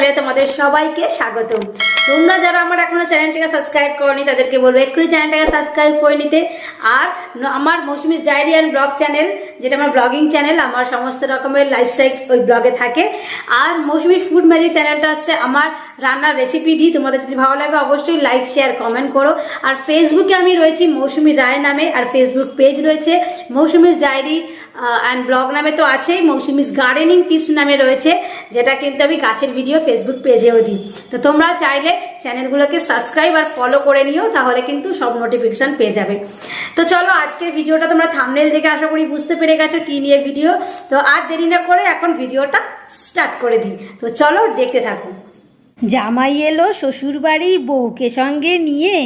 চ্যানেলে তোমাদের সবাইকে স্বাগত তোমরা যারা আমার এখনও চ্যানেলটাকে সাবস্ক্রাইব করনি, তাদেরকে বলব এক্ষুনি চ্যানেলটাকে সাবস্ক্রাইব করে নিতে। আর আমার Moushumi's diary and blog channel, যেটা আমার ব্লগিং চ্যানেল, আমার সমস্ত রকমের লাইফস্টাইল ওই ব্লগে থাকে। আর মৌসুমি ফুড ম্যাজিক চ্যানেলটা হচ্ছে আমার রান্নার রেসিপি দিই তোমাদের যদি ভালো লাগে, অবশ্যই লাইক শেয়ার কমেন্ট করো। আর ফেসবুকে আমি রয়েছি মৌসুমি রায় নামে, আর ফেসবুক পেজ রয়েছে মৌসুমিস ডায়েরি অ্যান্ড ব্লগ নামে তো আছেই, মৌসুমিস গার্ডেনিং টিপস নামে রয়েছে, যেটা কিন্তু আমি গাছের ভিডিও ফেসবুক পেজেও দিই। তো তোমরা চাইলে চ্যানেলগুলোকে সাবস্ক্রাইব আর ফলো করে নিও, তাহলে কিন্তু সব নোটিফিকেশন পেয়ে যাবে। তো চলো আজকের ভিডিওটা তোমরা থামনেল দেখে আশা করি বুঝতে পেরে গেছো কি নিয়ে ভিডিও তো আর দেরি না করে এখন ভিডিওটা স্টার্ট করে দিই। তো চলো দেখতে থাকো। জামাই এলো শ্বশুরবাড়ি বউকে সঙ্গে নিয়ে,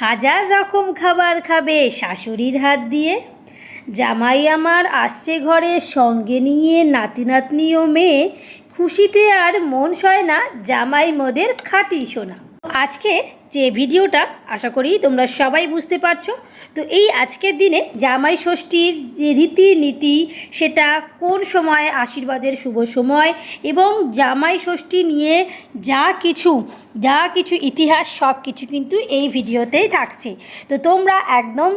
হাজার রকম খাবার খাবে, শাশুড়ির হাত দিয়ে। জামাই আমার আসছে ঘরে সঙ্গে নিয়ে নাতি নাতনি ও মেয়ে। খুশিতে আর মন সয় না জামাই মোদের খাটি শোনা আজকে যে ভিডিওটা, আশা করি তোমরা সবাই বুঝতে পারছ। তো এই আজকের দিনে জামাই ষষ্ঠীর যে রীতিনীতি, সেটা কোন সময় আশীর্বাদের শুভ সময় এবং জামাই ষষ্ঠী নিয়ে যা কিছু যা কিছু ইতিহাস সব কিছু কিন্তু এই ভিডিওতেই থাকছে। তো তোমরা একদম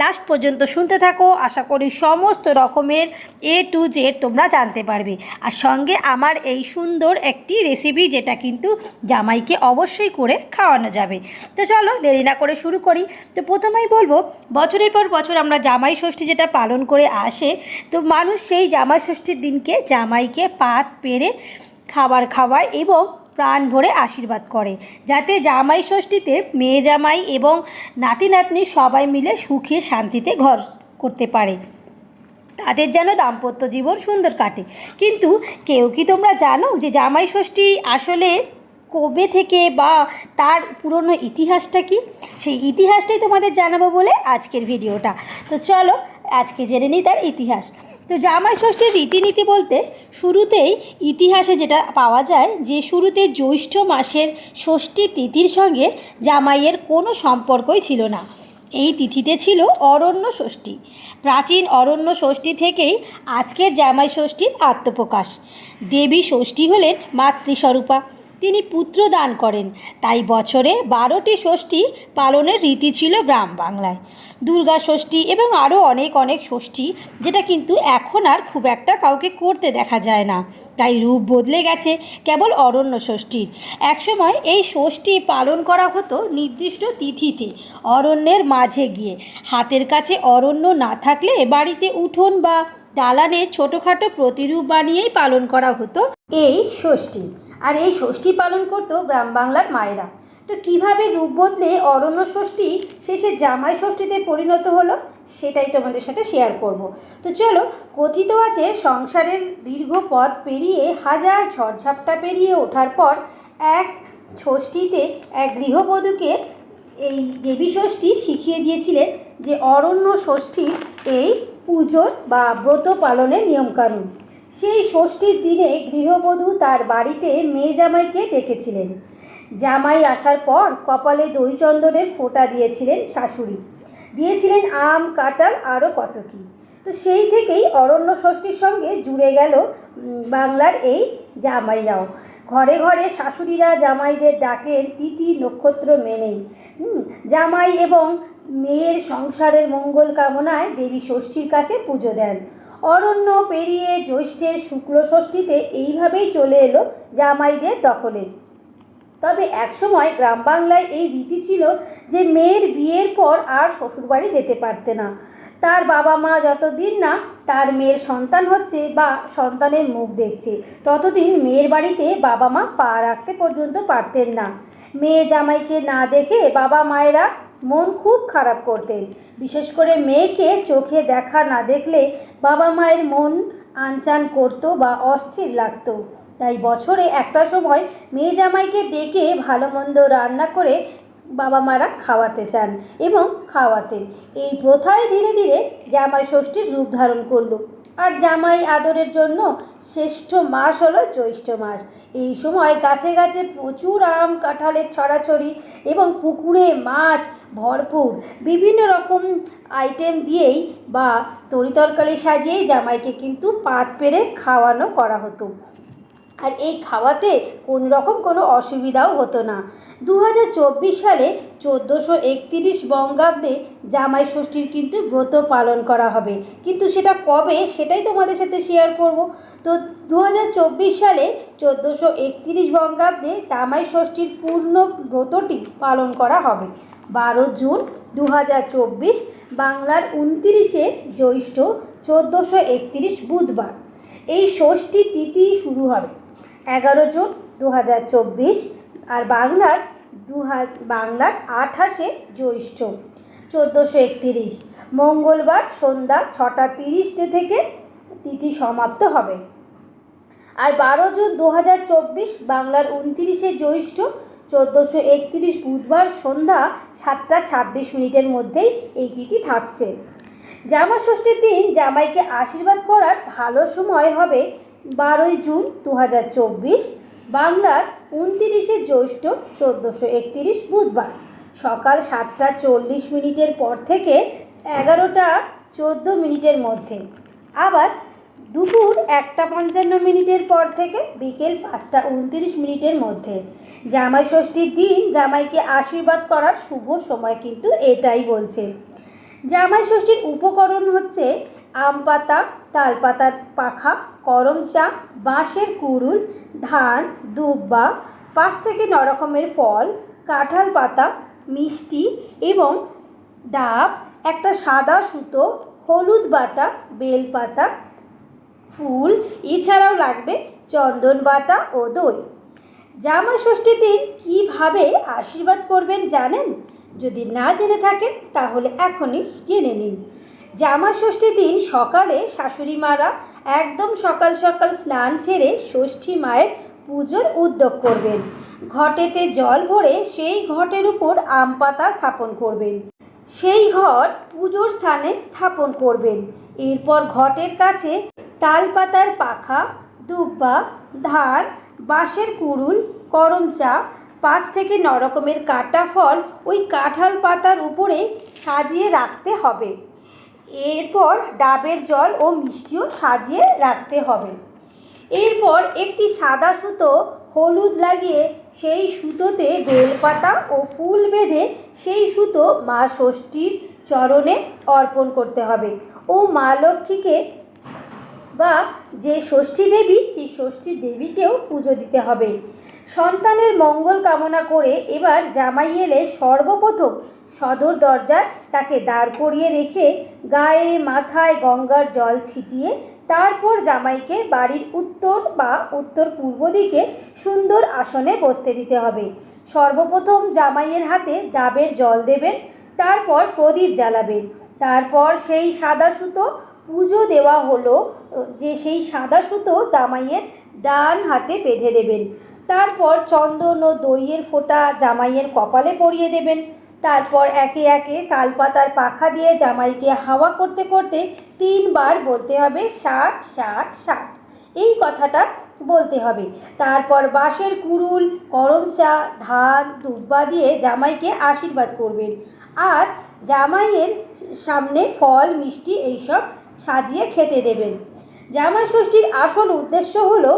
লাস্ট পর্যন্ত শুনতে থাকো। আশা করি সমস্ত রকমের এ টু জেড তোমরা জানতে পারবে। আর সঙ্গে আমার এই সুন্দর একটি রেসিপি যেটা কিন্তু জামাইকে অবশ্যই করে খাওয়ানো যাবে। তো চলো দেরি না করে শুরু করি। তো প্রথমেই বলব, বছরের পর বছর আমরা জামাই ষষ্ঠী যেটা পালন করে আসে, তো মানুষ সেই জামাই ষষ্ঠীর দিনকে জামাইকে পাত পেরে খাবার খাওয়ায় এবং প্রাণ ভরে আশীর্বাদ করে, যাতে জামাই ষষ্ঠীতে মেয়ে জামাই এবং নাতি নাতনি সবাই মিলে সুখে শান্তিতে ঘর করতে পারে। তাদের যেন দাম্পত্য জীবন সুন্দর কাটে। কিন্তু কেউ কি তোমরা জানো যে জামাই ষষ্ঠী আসলে কবে থেকে বা তার পুরনো ইতিহাসটা কি? সেই ইতিহাসটাই তোমাদের জানাব বলে আজকের ভিডিওটা। তো চলো আজকে জেনে নিই তার ইতিহাস। তো জামাই ষষ্ঠীর রীতিনীতি বলতে শুরুতেই ইতিহাসে যেটা পাওয়া যায় যে শুরুতে জ্যৈষ্ঠ মাসের ষষ্ঠী তিথির সঙ্গে জামাইয়ের কোনো সম্পর্কই ছিল না। এই তিথিতে ছিল অরণ্য ষষ্ঠী। প্রাচীন অরণ্য ষষ্ঠী থেকেই আজকের জামাই ষষ্ঠীর আত্মপ্রকাশ। দেবী ষষ্ঠী হলেন মাতৃস্বরূপা। তিনি পুত্র দান করেন। তাই বছরে বারোটি ষষ্ঠী পালনের রীতি ছিল গ্রাম বাংলায়। দুর্গা ষষ্ঠী এবং আরও অনেক অনেক ষষ্ঠী, যেটা কিন্তু এখন আর খুব একটা কাউকে করতে দেখা যায় না। তাই রূপ বদলে গেছে কেবল অরণ্য ষষ্ঠীর। একসময় এই ষষ্ঠী পালন করা হতো নির্দিষ্ট তিথিতে, অরণ্যের মাঝে গিয়ে। হাতের কাছে অরণ্য না থাকলে বাড়িতে উঠোন বা দালানে ছোটোখাটো প্রতিরূপ বানিয়েই পালন করা হতো এই ষষ্ঠী। আর এই ষষ্ঠী পালন করতো গ্রাম বাংলার মায়েরা। তো কীভাবে রূপ বদলে অরণ্য ষষ্ঠী শেষে জামাই ষষ্ঠীতে পরিণত হলো, সেটাই তোমাদের সাথে শেয়ার করব। তো চলো, কথিত আছে সংসারের দীর্ঘ পথ পেরিয়ে হাজার ঝড়ঝাপটা পেরিয়ে ওঠার পর এক ষষ্ঠীতে এক গৃহবধূকে এই দেবী ষষ্ঠী শিখিয়ে দিয়েছিলেন যে অরণ্য ষষ্ঠীর এই পুজোর বা ব্রত পালনের নিয়মকানুন। সেই ষষ্ঠীর দিনে গৃহবধূ তার বাড়িতে মেয়ে জামাইকে ডেকেছিলেন। জামাই আসার পর কপালে দই চন্দনের ফোঁটা দিয়েছিলেন শাশুড়ি। দিয়েছিলেন আম, কাঁঠাল, আরও কত কী। তো সেই থেকেই অরণ্য ষষ্ঠীর সঙ্গে জুড়ে গেল বাংলার এই জামাইরাও। ঘরে ঘরে শাশুড়িরা জামাইদের ডাকেন তিথি নক্ষত্র মেনেই। জামাই এবং মেয়ের সংসারের মঙ্গল কামনায় দেবী ষষ্ঠীর কাছে পুজো দেন। অরণ্য পেরিয়ে জ্যৈষ্ঠের শুক্ল ষষ্ঠীতে এইভাবেই চলে এলো জামাইদের দখলে। তবে একসময় গ্রাম বাংলায় এই রীতি ছিল যে মেয়ের বিয়ের পর আর শ্বশুরবাড়ি যেতে পারতে না। তার বাবা মা যতদিন না তার মেয়ের সন্তান হচ্ছে বা সন্তানের মুখ দেখছে, ততদিন মেয়ের বাড়িতে বাবা মা পা রাখতে পর্যন্ত পারতেন না। মেয়ে জামাইকে না দেখে বাবা মায়েরা মন খুব খারাপ করতেন। বিশেষ করে মেয়েকে চোখে দেখা না দেখলে বাবা মায়ের মন আনচান করতো বা অস্থির লাগতো। তাই বছরে একটা সময় মেয়ে জামাইকে ডেকে ভালো মন্দ রান্না করে বাবা মারা খাওয়াতে চান এবং খাওয়াতেন। এই প্রথায় ধীরে ধীরে জামাই ষষ্ঠীর রূপ ধারণ করল। আর জামাই আদরের জন্য শ্রেষ্ঠ মাস হলো জ্যৈষ্ঠ মাস। এই সময় গাছে গাছে প্রচুর আম, কাঁঠালের ছড়াছড়ি এবং পুকুরে মাছ ভরপুর। বিভিন্ন রকম আইটেম দিয়েই বা তরিতরকারি সাজিয়েই জামাইকে কিন্তু পাত পেরে খাওয়ানো করা হতো। আর এই খাওয়াতে কোনো রকম কোনো অসুবিধাও হতো না। দু হাজার চব্বিশ সালে চোদ্দোশো একতিরিশ বঙ্গাব্দে জামাই ষষ্ঠীর কিন্তু ব্রত পালন করা হবে। কিন্তু সেটা কবে সেটাই তোমাদের সাথে শেয়ার করব। তো দু হাজার চব্বিশ সালে চোদ্দোশো একতিরিশ বঙ্গাব্দে জামাই ষষ্ঠীর পূর্ণ ব্রতটি পালন করা হবে। বারো জুন দু হাজার চব্বিশ, বাংলার উনতিরিশে জ্যৈষ্ঠ চোদ্দোশো একতিরিশ বুধবার। এই ষষ্ঠী তিথি শুরু হবে। এগারো জুন দু হাজার চব্বিশ আর বাংলার দু বাংলার আঠাশে জ্যৈষ্ঠ চোদ্দোশো একতিরিশ। মঙ্গলবার সন্ধ্যা ছটা তিরিশটে থেকে তিথি সমাপ্ত হবে। আর বারো জুন দু হাজার চব্বিশ বাংলার উনতিরিশে জ্যৈষ্ঠ চোদ্দোশো একতিরিশ বুধবার সন্ধ্যা সাতটা ছাব্বিশ মিনিটের মধ্যেই এই তিথি থাকছে। জামা ষষ্ঠীর দিন জামাইকে আশীর্বাদ করার ভালো সময় হবে বারোই জুন দু হাজার চব্বিশ, বাংলার উনতিরিশে জ্যৈষ্ঠ চোদ্দোশো একতিরিশ বুধবার। সকাল সাতটা চল্লিশ মিনিটের পর থেকে এগারোটা চোদ্দ মিনিটের মধ্যে। আবার দুপুর একটা পঞ্চান্ন মিনিটের পর থেকে বিকেল পাঁচটা উনত্রিশ মিনিটের মধ্যে। জামাই ষষ্ঠীর দিন জামাইকে আশীর্বাদ করার শুভ সময় কিন্তু এটাই বলছে। জামাই ষষ্ঠীর উপকরণ হচ্ছে আম পাতা তালপাতার পাখা করম চা, বাঁশের কুড়ুল, ধান, দুব্বা, পাঁচ থেকে ন রকমের ফল, কাঁঠাল পাতা, মিষ্টি এবং ডাব, একটা সাদা সুতো, হলুদ বাটা বেলপাতা ফুল, এছাড়াও লাগবে চন্দন বাটা ও দই। জামাই ষষ্ঠীর দিন কীভাবে আশীর্বাদ করবেন জানেন? যদি না জেনে থাকেন, তাহলে এখনই জেনে নিন। জামা ষষ্ঠীর দিন সকালে শাশুড়ি মারা একদম সকাল সকাল স্নান সেরে ষষ্ঠী মায়ের পুজোর উদ্যোগ করবেন। ঘটেতে জল ভরে সেই ঘটের উপর আম পাতা স্থাপন করবেন। সেই ঘট পুজোর স্থানে স্থাপন করবেন। এরপর ঘটের কাছে তালপাতার পাখা, দুব্বা, ধান, বাঁশের কুড়ুল, করম চা পাঁচ থেকে ন রকমের কাটা ফল ওই কাঁঠাল পাতার উপরে সাজিয়ে রাখতে হবে। এরপর ডাবের জল ও মিষ্টিও সাজিয়ে রাখতে হবে। এরপর একটি সাদা সুতো হলুদ লাগিয়ে সেই সুতোতে বেলপাতা ও ফুল বেঁধে সেই সুতো মা ষষ্ঠীর চরণে অর্পণ করতে হবে ও মা লক্ষ্মীকে বা যে ষষ্ঠী দেবী, সেই ষষ্ঠী দেবীকেও পুজো দিতে হবে। সন্তানের মঙ্গল কামনা করে এবার জামাই এলে সর্বপ্রথম সদর দরজায় তাকে দাঁড় করিয়ে রেখে গায়ে, মাথায় গঙ্গার জল ছিটিয়ে তারপর জামাইকে বাড়ির উত্তর বা উত্তর পূর্ব দিকে সুন্দর আসনে বসতে দিতে হবে। সর্বপ্রথম জামাইয়ের হাতে ডাবের জল দেবেন, তারপর প্রদীপ জ্বালাবেন। তারপর সেই সাদা সুতো পুজো দেওয়া হলো, যে সেই সাদা সুতো জামাইয়ের ডান হাতে বেঁধে দেবেন। তারপর চন্দন ও দইয়ের ফোঁটা জামাইয়ের কপালে পরিয়ে দেবেন। তারপর একে একে তালপাতার পাখা দিয়ে জামাইকে হাওয়া করতে করতে তিনবার বলতে হবে ষাট ষাট ষাট। এই কথাটা বলতে হবে। তারপর বাঁশের কুড়ুল করম চা, ধান, দুব্বা দিয়ে জামাইকে আশীর্বাদ করবেন। আর জামাইয়ের সামনে ফল, মিষ্টি এইসব সাজিয়ে খেতে দেবেন। জামাই ষষ্ঠীর আসল উদ্দেশ্য হলো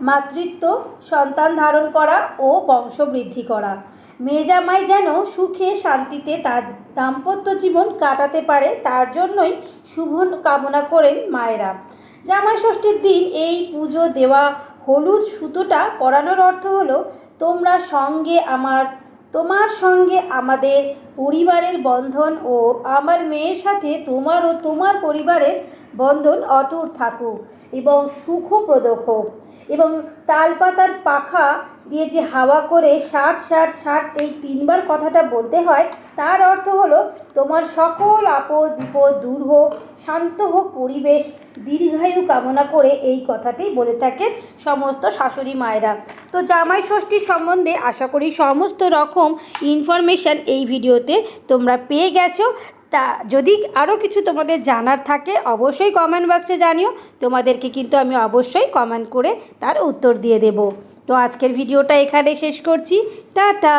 মাতৃত্ব, সন্তান ধারণ করা ও বংশবৃদ্ধি করা। মেয়ে জামাই যেন সুখে শান্তিতে তার দাম্পত্য জীবন কাটাতে পারে, তার জন্যই শুভ কামনা করেন মায়েরা। জামাই ষষ্ঠীর দিন এই পুজো দেওয়া হলুদ সুতোটা পরানোর অর্থ হলো, তোমরা সঙ্গে আমার, তোমার সঙ্গে আমাদের পরিবারের বন্ধন ও আমার মেয়ের সাথে তোমার ও তোমার পরিবারের বন্ধন অটুট থাকুক এবং সুখপ্রদক হোক। এবং তালপাতার পাখা দিয়ে যে হাওয়া করে ষাট ষাট ষাট, এই তিনবার কথাটা বলতে হয়, তার অর্থ হলো তোমার সকল আপদ, বিপদ দূর হোক শান্ত হোক পরিবেশ, দীর্ঘায়ু কামনা করে এই কথাটি বলে থাকেন সমস্ত শাশুড়ি মায়েরা। তো জামাই ষষ্ঠীর সম্বন্ধে আশা করি সমস্ত রকম ইনফরমেশান এই ভিডিওতে তোমরা পেয়ে গেছো। তা যদি আরও কিছু তোমাদের জানার থাকে, অবশ্যই কমেন্ট বক্সে জানিও। তোমাদেরকে কিন্তু আমি অবশ্যই কমেন্ট করে তার উত্তর দিয়ে দেব। তো আজকের ভিডিওটা এখানে শেষ করছি। টাটা!